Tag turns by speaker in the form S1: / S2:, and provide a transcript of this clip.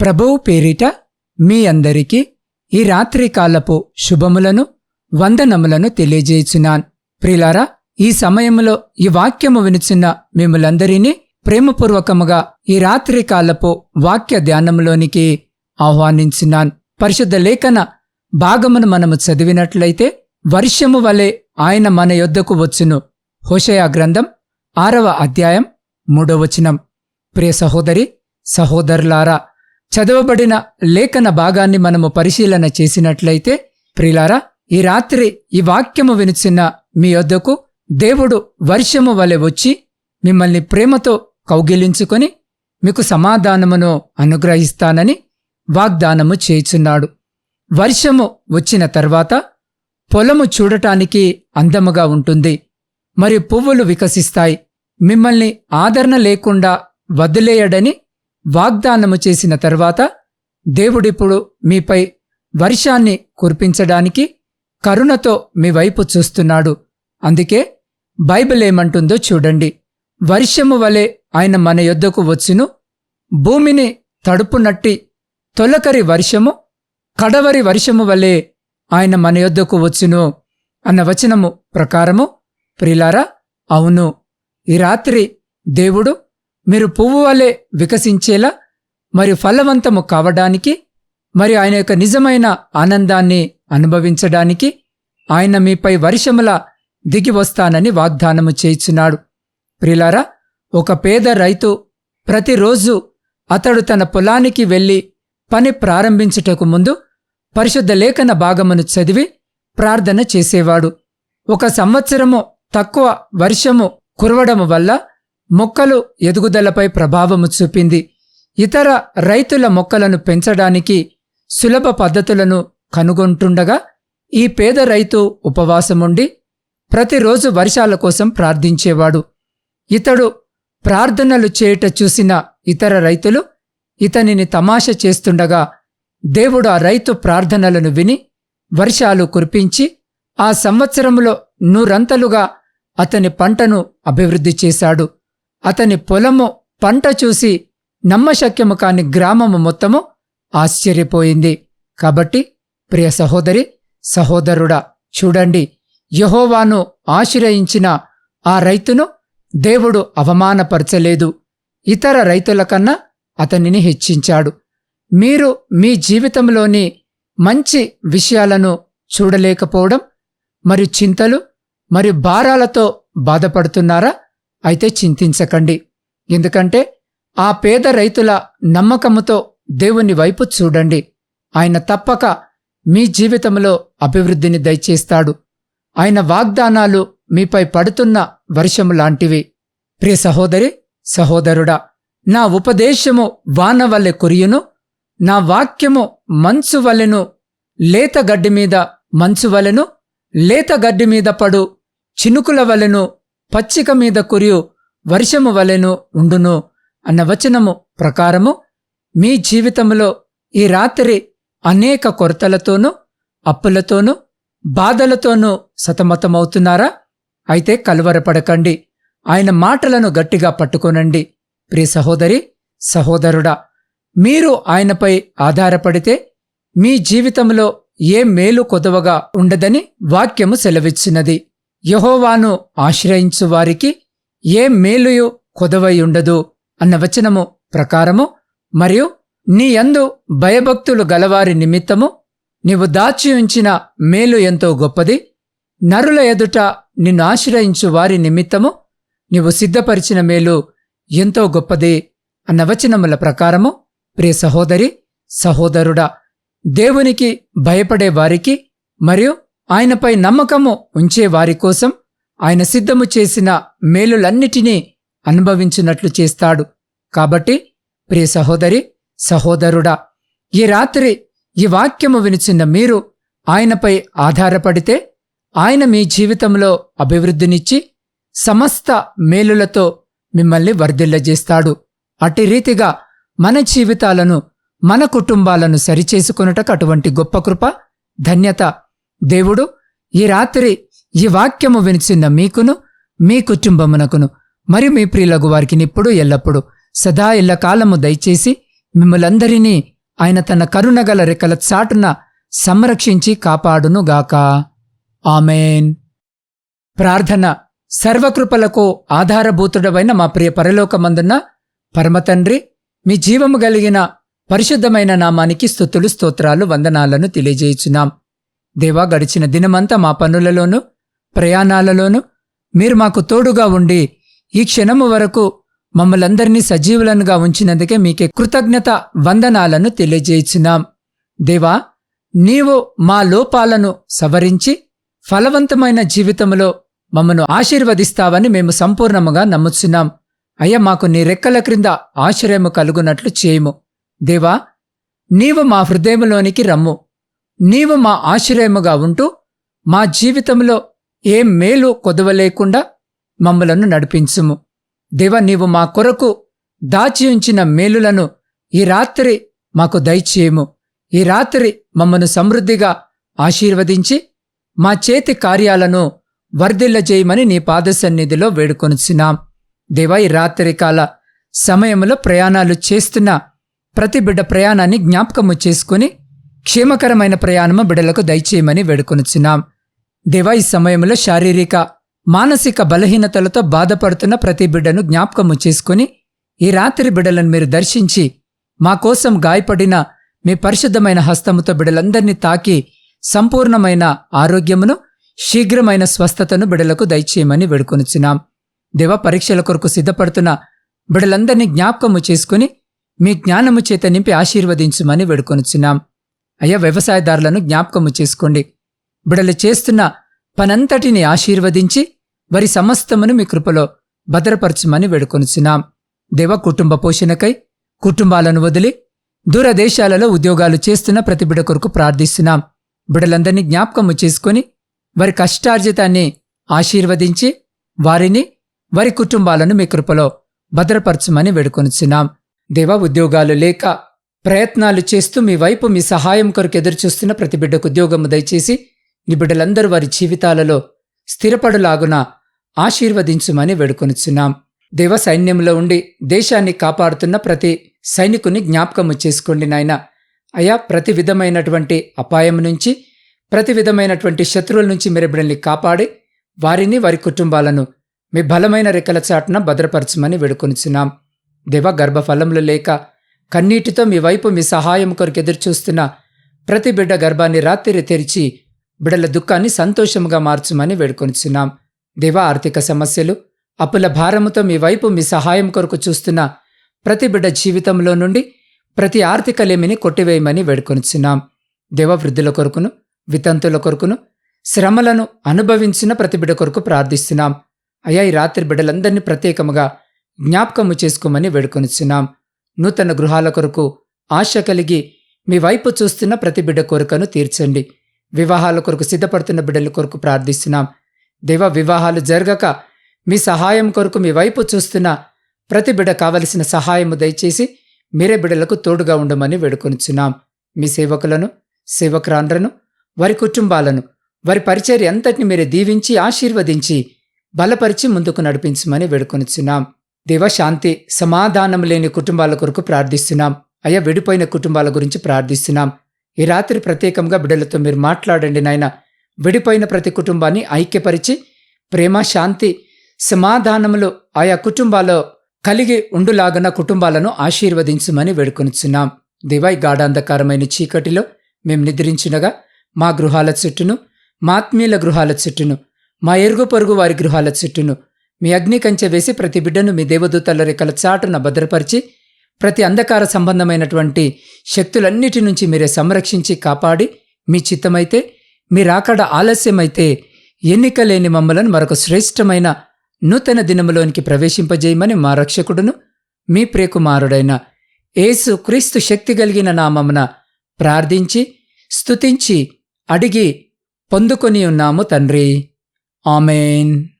S1: ప్రభువు పేరిట మీ అందరికీ ఈ రాత్రికాలపు శుభములను వందనములను తెలియజేయుచున్నాన్. ప్రిలారా ఈ సమయంలో ఈ వాక్యము వినుచున్న మిమ్మలందరినీ ప్రేమపూర్వకముగా ఈ రాత్రికాలపు వాక్య ధ్యానములోనికి ఆహ్వానించున్నాన్. పరిశుద్ధ లేఖన భాగమును మనము చదివినట్లయితే వర్షము వలె ఆయన మన యొద్దకు వచ్చును. హోషయా గ్రంథం ఆరవ అధ్యాయం మూడవచనం ప్రియ సహోదరి సహోదరులారా చదవబడిన లేఖన భాగాన్ని మనము పరిశీలన చేసినట్లయితే ప్రిలారా ఈ రాత్రి ఈ వాక్యము వినిచిన మీ వద్దకు దేవుడు వర్షము వలె వచ్చి మిమ్మల్ని ప్రేమతో కౌగిలించుకొని మీకు సమాధానమును అనుగ్రహిస్తానని వాగ్దానము చేయుచున్నాడు. వర్షము వచ్చిన తర్వాత పొలము చూడటానికి అందముగా ఉంటుంది. మరి పువ్వులు వికసిస్తాయి. మిమ్మల్ని ఆదరణ లేకుండా వదిలేయడని వాగ్దానము చేసిన తర్వాత దేవుడిప్పుడు మీపై వర్షాన్ని కురిపించడానికి కరుణతో మీ వైపు చూస్తున్నాడు. అందుకే బైబిల్ ఏమంటుందో చూడండి. వర్షము వలె ఆయన మన యొద్దకు వచ్చును. భూమిని తడుపునట్టి తొలకరి వర్షము కడవరి వర్షము వలె ఆయన మన యొద్దకు వచ్చును అన్న వచనము ప్రకారము ప్రిలారా అవును. ఈ రాత్రి దేవుడు మీరు పువ్వు వలె వికసించేలా మరి ఫలవంతము కావడానికి మరి ఆయన యొక్క నిజమైన ఆనందాన్ని అనుభవించడానికి ఆయన మీపై వర్షముల దిగి వస్తానని వాగ్దానము చేయుచున్నాడు. ప్రిలారా ఒక పేద రైతు ప్రతిరోజు అతడు తన పొలానికి వెళ్ళి పని ప్రారంభించుటకు ముందు పరిశుద్ధ లేఖన భాగమును చదివి ప్రార్థన చేసేవాడు. ఒక సంవత్సరము తక్కువ వర్షము కురవడము వల్ల మొక్కలు ఎదుగుదలపై ప్రభావము చూపింది. ఇతర రైతుల మొక్కలను పెంచడానికి సులభ పద్ధతులను కనుగొంటుండగా ఈ పేద రైతు ఉపవాసముండి ప్రతిరోజు వర్షాల కోసం ప్రార్థించేవాడు. ఇతడు ప్రార్థనలు చేయుట చూసిన ఇతర రైతులు ఇతనిని తమాష చేస్తుండగా దేవుడు ఆ రైతు ప్రార్థనలను విని వర్షాలు కురిపించి ఆ సంవత్సరంలో నూరంతలుగా అతని పంటను అభివృద్ధి చేశాడు. అతని పొలము పంట చూసి నమ్మశక్యము కాని గ్రామము మొత్తము ఆశ్చర్యపోయింది. కాబట్టి ప్రియ సహోదరి సహోదరుడా చూడండి యహోవాను ఆశ్రయించిన ఆ రైతును దేవుడు అవమానపరచలేదు. ఇతర రైతుల కన్నా అతనిని హెచ్చించాడు. మీరు మీ జీవితంలోని మంచి విషయాలను చూడలేకపోవడం మరియు చింతలు మరియు భారాలతో బాధపడుతున్నారా? అయితే చింతించకండి. ఎందుకంటే ఆ పేద రైతుల నమ్మకముతో దేవుని వైపు చూడండి. ఆయన తప్పక మీ జీవితంలో అభివృద్ధిని దయచేస్తాడు. ఆయన వాగ్దానాలు మీపై పడుతున్న వర్షము లాంటివి. ప్రియ సహోదరి సహోదరుడా నా ఉపదేశము వాన వల్లె కురియును నా వాక్యము మంచు వలెను లేత గడ్డి మీద మంచు వలెను లేత గడ్డి మీద పడు చినుకుల వలెను పచ్చిక మీద కురియు వర్షము వలెను ఉండును అన్న వచనము ప్రకారము మీ జీవితంలో ఈ రాత్రి అనేక కొరతలతోనూ అప్పులతోనూ బాధలతోనూ సతమతమవుతున్నారా? అయితే కలువరపడకండి. ఆయన మాటలను గట్టిగా పట్టుకోనండి. ప్రియ సహోదరి సహోదరుడా మీరు ఆయనపై ఆధారపడితే మీ జీవితంలో ఏ మేలు కొదవగా ఉండదని వాక్యము సెలవిచ్చినది. యహోవాను ఆశ్రయించు వారికి ఏ మేలుయు కొదవయుండదు అన్న వచనము ప్రకారము. మరియు నీ యందు భయభక్తులు గలవారి నిమిత్తము నీవు దాచి ఉంచిన మేలు ఎంతో గొప్పది. నరుల ఎదుట నిన్ను ఆశ్రయించు వారి నిమిత్తము నీవు సిద్ధపరిచిన మేలు ఎంతో గొప్పది అన్న వచనముల ప్రకారము. ప్రియ సహోదరి సహోదరుడా దేవునికి భయపడే వారికి మరియు ఆయనపై నమ్మకము ఉంచే వారి కోసం ఆయన సిద్ధము చేసిన మేలులన్నిటినీ అనుభవించినట్లు చేస్తాడు. కాబట్టి ప్రియ సహోదరి సహోదరుడా ఈ రాత్రి ఈ వాక్యము వినిచిన మీరు ఆయనపై ఆధారపడితే ఆయన మీ జీవితంలో అభివృద్ధినిచ్చి సమస్త మేలులతో మిమ్మల్ని వర్ధిల్లజేస్తాడు. అట్టి రీతిగా మన జీవితాలను మన కుటుంబాలను సరిచేసుకొనుటకు అటువంటి గొప్ప కృప ధన్యత దేవుడు ఈ రాత్రి ఈ వాక్యము వినిచిన్న మీకును మీ కుటుంబమునకును మరియు మీ ప్రియులకు వారికి నిప్పుడు ఎల్లప్పుడు సదా ఎల్లకాలము దయచేసి మిమ్మలందరినీ ఆయన తన కరుణగల రెక్కల చాటున సంరక్షించి కాపాడునుగాక ఆమెన్. ప్రార్థన సర్వకృపలకు ఆధారభూతుడవైన మా ప్రియ పరలోకమందున్న పరమతండ్రి మీ జీవము కలిగిన పరిశుద్ధమైన నామానికి స్థుతులు స్తోత్రాలు వందనాలను తెలియజేయుచున్నాం. దేవా గడిచిన దినమంతా మా పనులలోనూ ప్రయాణాలలోనూ మీరు మాకు తోడుగా ఉండి ఈ క్షణము వరకు మమ్మలందరినీ సజీవులనుగా ఉంచినందుకే మీకే కృతజ్ఞత వందనాలను తెలియజేయుచున్నాం. దేవా నీవు మా లోపాలను సవరించి ఫలవంతమైన జీవితంలో మమ్మను ఆశీర్వదిస్తావని మేము సంపూర్ణముగా నమ్ముచున్నాం. అయ్యా మాకు నీ రెక్కల క్రింద ఆశ్రయము కలుగునట్లు చేయము. దేవా నీవు మా హృదయంలోనికి రమ్ము. నీవు మా ఆశ్రయముగా ఉంటూ మా జీవితంలో ఏ మేలు కొదవలేకుండా మమ్మలను నడిపించుము. దేవ నీవు మా కొరకు దాచి ఉంచిన మేలులను ఈ రాత్రి మాకు దయచేయము. ఈ రాత్రి మమ్మను సమృద్ధిగా ఆశీర్వదించి మా చేతి కార్యాలను వర్ధిల్లజేయమని నీ పాదసన్నిధిలో వేడుకొనుచున్నాం. దేవా ఈ రాత్రి కాల సమయంలో ప్రయాణాలు చేస్తున్న ప్రతి బిడ్డ ప్రయాణాన్ని జ్ఞాపకము చేసుకుని క్షేమకరమైన ప్రయాణము బిడలకు దయచేయమని వేడుకొనుచున్నాం. దేవా ఈ సమయంలో శారీరక మానసిక బలహీనతలతో బాధపడుతున్న ప్రతి బిడ్డను జ్ఞాపకము చేసుకుని ఈ రాత్రి బిడ్డలను మీరు దర్శించి మా కోసం గాయపడిన మీ పరిశుద్ధమైన హస్తముతో బిడ్డలందరినీ తాకి సంపూర్ణమైన ఆరోగ్యమును శీఘ్రమైన స్వస్థతను బిడలకు దయచేయమని వేడుకొనుచున్నాం. దేవ పరీక్షల కొరకు సిద్ధపడుతున్న బిడలందరినీ జ్ఞాపకము చేసుకుని మీ జ్ఞానము చేత నింపి ఆశీర్వదించుమని వేడుకొనుచున్నాం. అయ్యా వ్యవసాయదారులను జ్ఞాపకము చేసుకోండి. బిడలు చేస్తున్న పనంతటిని ఆశీర్వదించి వారి సమస్తమును మీ కృపలో భద్రపరచుమని వేడుకొనుచున్నాం. దేవ కుటుంబ పోషణకై కుటుంబాలను వదిలి దూరదేశాలలో ఉద్యోగాలు చేస్తున్న ప్రతి బిడ కొరకు ప్రార్థిస్తున్నాం. బిడలందరినీ జ్ఞాపకము చేసుకుని వారి కష్టార్జితాన్ని ఆశీర్వదించి వారిని వారి కుటుంబాలను మీ కృపలో భద్రపరచమని వేడుకొనుచున్నాం. దేవ ఉద్యోగాలు లేక ప్రయత్నాలు చేస్తూ మీ వైపు మీ సహాయం కొరకు ఎదురుచూస్తున్న ప్రతి బిడ్డకు ఉద్యోగము దయచేసి నీ బిడ్డలందరూ వారి జీవితాలలో స్థిరపడులాగున ఆశీర్వదించుమని వేడుకొనిచున్నాం. దేవ సైన్యంలో ఉండి దేశాన్ని కాపాడుతున్న ప్రతి సైనికుని జ్ఞాపకము చేసుకోండి నాయన. అయా ప్రతి విధమైనటువంటి అపాయం నుంచి ప్రతి విధమైనటువంటి శత్రువుల నుంచి మీరు బిడ్డల్ని కాపాడి వారిని వారి కుటుంబాలను మీ బలమైన రెక్కల చాటున భద్రపరచమని వేడుకొనిచున్నాం. దేవ గర్భఫలములు లేక కన్నీటితో మీ వైపు మీ సహాయం కొరకు ఎదురుచూస్తున్న ప్రతి బిడ్డ గర్భాన్ని రాత్రి తెరిచి బిడ్డల దుఃఖాన్ని సంతోషముగా మార్చుమని వేడుకొనిచున్నాం. దేవ ఆర్థిక సమస్యలు అప్పుల భారముతో మీ వైపు మీ సహాయం కొరకు చూస్తున్న ప్రతి బిడ్డ జీవితంలో నుండి ప్రతి ఆర్థిక లేమిని కొట్టివేయమని వేడుకొనిచున్నాం. దేవ వృద్ధుల కొరకును వితంతుల కొరకును శ్రమలను అనుభవించిన ప్రతి బిడ్డ కొరకు ప్రార్థిస్తున్నాం. అయ్యా ఈ రాత్రి బిడ్డలందరినీ ప్రత్యేకముగా జ్ఞాపకము చేసుకోమని వేడుకొనిచున్నాం. నూతన గృహాల కొరకు ఆశ కలిగి మీ వైపు చూస్తున్న ప్రతి బిడ్డ కోరికను తీర్చండి. వివాహాల కొరకు సిద్ధపడుతున్న బిడ్డల కొరకు ప్రార్థిస్తున్నాం. దేవ వివాహాలు జరగక మీ సహాయం కొరకు మీ వైపు చూస్తున్న ప్రతి బిడ్డ కావలసిన సహాయము దయచేసి మీరే బిడ్డలకు తోడుగా ఉండమని వేడుకొనిచున్నాం. మీ సేవకులను సేవకురాండ్రను వారి కుటుంబాలను వారి పరిచర్య అంతటిని మీరే దీవించి ఆశీర్వదించి బలపరిచి ముందుకు నడిపించమని వేడుకొనిచున్నాం. దేవ శాంతి సమాధానం లేని కుటుంబాల కొరకు ప్రార్థిస్తున్నాం. అయ్యా విడిపోయిన కుటుంబాల గురించి ప్రార్థిస్తున్నాం. ఈ రాత్రి ప్రత్యేకంగా బిడ్డలతో మీరు మాట్లాడండి నాయన. విడిపోయిన ప్రతి కుటుంబాన్ని ఐక్యపరిచి ప్రేమ శాంతి సమాధానములు ఆయా కుటుంబాల్లో కలిగి ఉండులాగన కుటుంబాలను ఆశీర్వదించమని వేడుకొనిచున్నాం. దివై గాఢాంధకారమైన చీకటిలో మేము నిద్రించినగా మా గృహాల చుట్టూను మా ఆత్మీయుల గృహాల చుట్టూను మా ఎరుగు పొరుగు వారి గృహాల చుట్టూను మీ అగ్ని కంచె వేసి ప్రతి బిడ్డను మీ దేవదూతల రెక్కల చాటున భద్రపరిచి ప్రతి అంధకార సంబంధమైనటువంటి శక్తులన్నిటి నుంచి మీరే సంరక్షించి కాపాడి మీ చిత్తమైతే మీరాకడ ఆలస్యమైతే ఎన్నిక లేని మమ్మలను మరొక శ్రేష్టమైన నూతన దినములోనికి ప్రవేశింపజేయమని మా రక్షకుడును మీ ప్రియకుమారుడైన యేసు క్రీస్తు శక్తి కలిగిన నామమున ప్రార్థించి స్తుతించి అడిగి పొందుకొని ఉన్నాము తండ్రి. ఆమెన్.